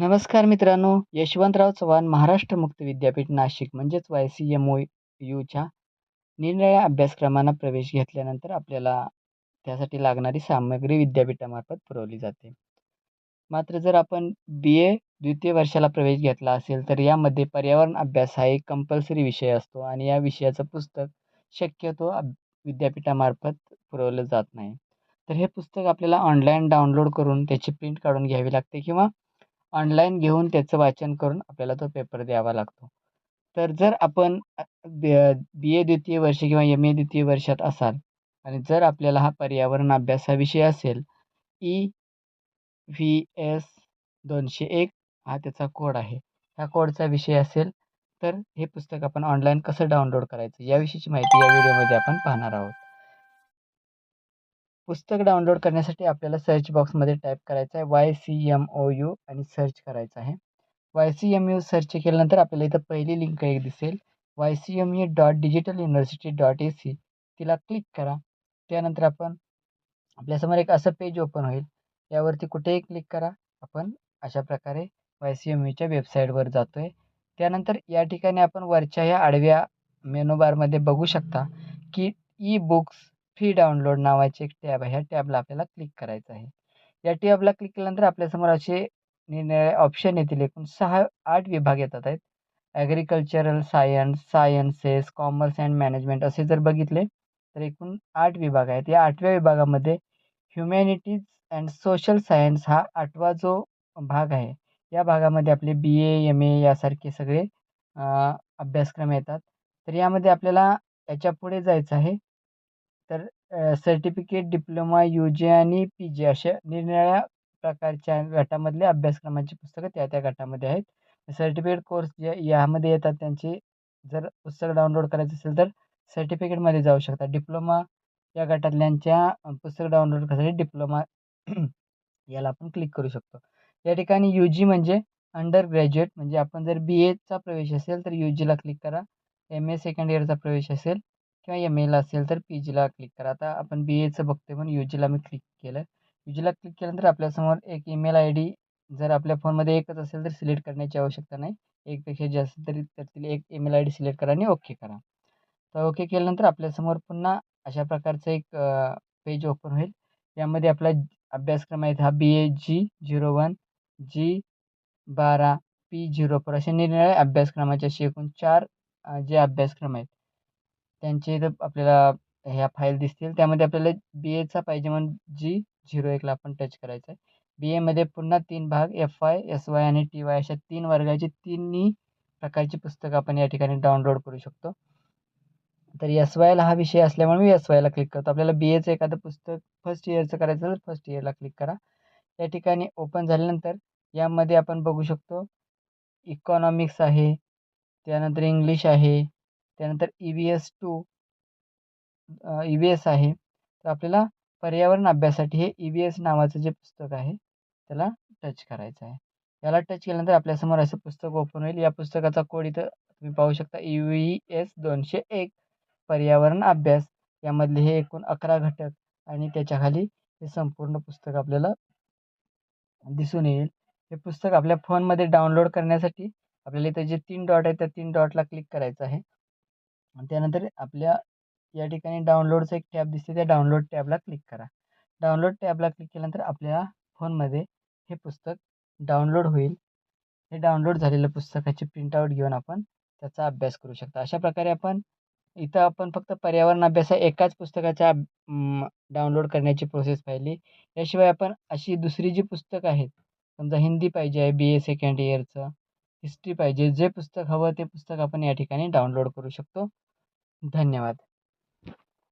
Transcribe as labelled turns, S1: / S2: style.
S1: नमस्कार मित्रांनो यशवंतराव चव्हाण महाराष्ट्र मुक्त विद्यापीठ नाशिक म्हणजेच वाय सी एम ओ यूच्या निरनिराळ्या अभ्यासक्रमांना प्रवेश घेतल्यानंतर आपल्याला त्यासाठी लागणारी सामग्री विद्यापीठामार्फत पुरवली जाते. मात्र जर आपण बी ए द्वितीय वर्षाला प्रवेश घेतला असेल तर यामध्ये पर्यावरण अभ्यास हा एक कंपल्सरी विषय असतो आणि या विषयाचं पुस्तक शक्यतो विद्यापीठामार्फत पुरवलं जात नाही. तर हे पुस्तक आपल्याला ऑनलाईन डाउनलोड करून त्याची प्रिंट काढून घ्यावी लागते किंवा ऑनलाईन घेऊन त्याचं वाचन करून आपल्याला तो पेपर द्यावा लागतो. तर जर आपण बी बी ए द्वितीय वर्ष किंवा एम ए द्वितीय वर्षात असाल आणि जर आपल्याला हा पर्यावरण अभ्यास हा विषय असेल ई व्ही एस दोनशे एक हा त्याचा कोड आहे. ह्या कोडचा विषय असेल तर हे पुस्तक आपण ऑनलाईन कसं डाउनलोड करायचं याविषयीची माहिती या व्हिडिओमध्ये आपण पाहणार आहोत. पुस्तक डाउनलोड करण्यासाठी आपल्याला सर्च बॉक्समध्ये टाईप करायचं आहे Y C M O U आणि सर्च करायचं आहे. Y C M U search केल्यानंतर आपल्याला इथं पहिली लिंक एक दिसेल. Y C M U dot digital university dot A C तिला क्लिक करा. त्यानंतर आपण आपल्यासमोर एक असं पेज ओपन होईल. यावरती कुठेही क्लिक करा. आपण अशा प्रकारे वाय सी एम यूच्या वेबसाईटवर जातो आहे त्यानंतर या ठिकाणी आपण वरच्या ह्या आडव्या मेनू बारमध्ये बघू शकता की ई बुक्स फ्री डाउनलोड नावाची एक टॅब आहे. ह्या टॅबला आपल्याला क्लिक करायचं आहे. या टॅबला क्लिक केल्यानंतर आपल्यासमोर असे निरनिराळे ऑप्शन येतील. एकूण सहा आठ विभाग येतात आहेत. Agricultural science sciences commerce and management असे जर बघितले तर एकूण आठ विभाग आहेत. या आठव्या विभागामध्ये ह्युमॅनिटीज अँड सोशल सायन्स हा आठवा जो भाग आहे. या भागामध्ये आपले बी ए एम ए यासारखे सगळे अभ्यासक्रम येतात. तर यामध्ये आपल्याला याच्यापुढे जायचं आहे. तर सर्टिफिकेट डिप्लोमा यू जी आणि पी जी अशा निरनिराळ्या प्रकारच्या गटामधले अभ्यासक्रमांची पुस्तकं त्या त्या गटामध्ये आहेत. सर्टिफिकेट कोर्स जे यामध्ये येतात त्यांचे जर पुस्तक डाउनलोड करायचं असेल तर सर्टिफिकेटमध्ये जाऊ शकता. डिप्लोमा या गटातल्यांच्या पुस्तक डाउनलोड करण्यासाठी डिप्लोमा याला आपण क्लिक करू शकतो. या ठिकाणी यू जी म्हणजे अंडर ग्रॅज्युएट म्हणजे आपण जर बी एचा प्रवेश असेल तर यू जीला क्लिक करा. एम ए सेकंड इयरचा प्रवेश असेल. किंवा एम एला असेल तर पी जीला क्लिक करा. आता आपण बी एचं बघतोय पण यू जीला मी क्लिक केलं. यू जीला क्लिक केल्यानंतर आपल्यासमोर एक ईमेल आय डी जर आपल्या फोनमध्ये एकच असेल तर सिलेक्ट करण्याची आवश्यकता नाही. एकपेक्षा जास्त तरी त्यातील एक ईमेल आय डी सिलेक्ट करा आणि ओके करा. तर ओके केल्यानंतर आपल्यासमोर पुन्हा अशा प्रकारचं एक पेज ओपन होईल. यामध्ये आपला अभ्यासक्रम आहेत हा बी ए जी झिरो वन जी बारा पी झिरो फोर असे निरनिराळ्या अभ्यासक्रमाचे असे एकूण चार जे अभ्यासक्रम आहेत. त्यांचे इथं आपल्याला ह्या फाईल दिसतील. त्यामध्ये आपल्याला बी एचा पाहिजे म्हणून जी झिरो एकला आपण टच करायचं आहे बी एमध्ये पुन्हा तीन भाग एफ वाय एस वाय आणि टी वाय अशा तीन वर्गाची तिन्ही प्रकारची पुस्तकं आपण या ठिकाणी डाउनलोड करू शकतो. तर एस वायला हा विषय असल्यामुळे मी एस वायला क्लिक करतो. आपल्याला बी एचं एखादं पुस्तक फर्स्ट इयरचं करायचं तर फर्स्ट इयरला क्लिक करा. या ठिकाणी ओपन झाल्यानंतर यामध्ये आपण बघू शकतो. इकॉनॉमिक्स आहे त्यानंतर इंग्लिश आहे. त्यानंतर E V S two E V S आहे. तर आपल्याला पर्यावरण अभ्यासासाठी हे ई व्ही एस नावाचं जे पुस्तक आहे त्याला टच करायचं आहे. याला टच केल्यानंतर आपल्यासमोर असं पुस्तक ओपन होईल. या पुस्तकाचा कोड इथं तुम्ही पाहू शकता. ई व्ही एस दोनशे एक पर्यावरण अभ्यास. यामधले हे एकूण अकरा घटक आणि त्याच्याखाली हे संपूर्ण पुस्तक आपल्याला दिसून येईल. हे पुस्तक आपल्या फोनमध्ये डाउनलोड करण्यासाठी आपल्याला इथं जे तीन डॉट आहे त्या तीन डॉटला क्लिक करायचं आहे. आणि त्यानंतर आपल्या या ठिकाणी डाउनलोडचं एक टॅब दिसते त्या डाउनलोड टॅबला क्लिक करा. डाउनलोड टॅबला क्लिक केल्यानंतर आपल्या फोनमध्ये हे पुस्तक डाउनलोड होईल. हे डाउनलोड झालेलं पुस्तकाची प्रिंटआउट घेऊन आपण त्याचा अभ्यास करू शकता. अशा प्रकारे आपण इथं आपण फक्त पर्यावरण अभ्यास एकाच पुस्तकाच्या डाउनलोड करण्याची प्रोसेस पाहिली. याशिवाय आपण अशी दुसरी जी पुस्तकं आहेत समजा हिंदी पाहिजे आहे बी ए सेकंड इयरचं हिस्ट्री पाहिजे. जे पुस्तक हवं ते पुस्तक आपण या ठिकाणी डाउनलोड करू शकतो. धन्यवाद.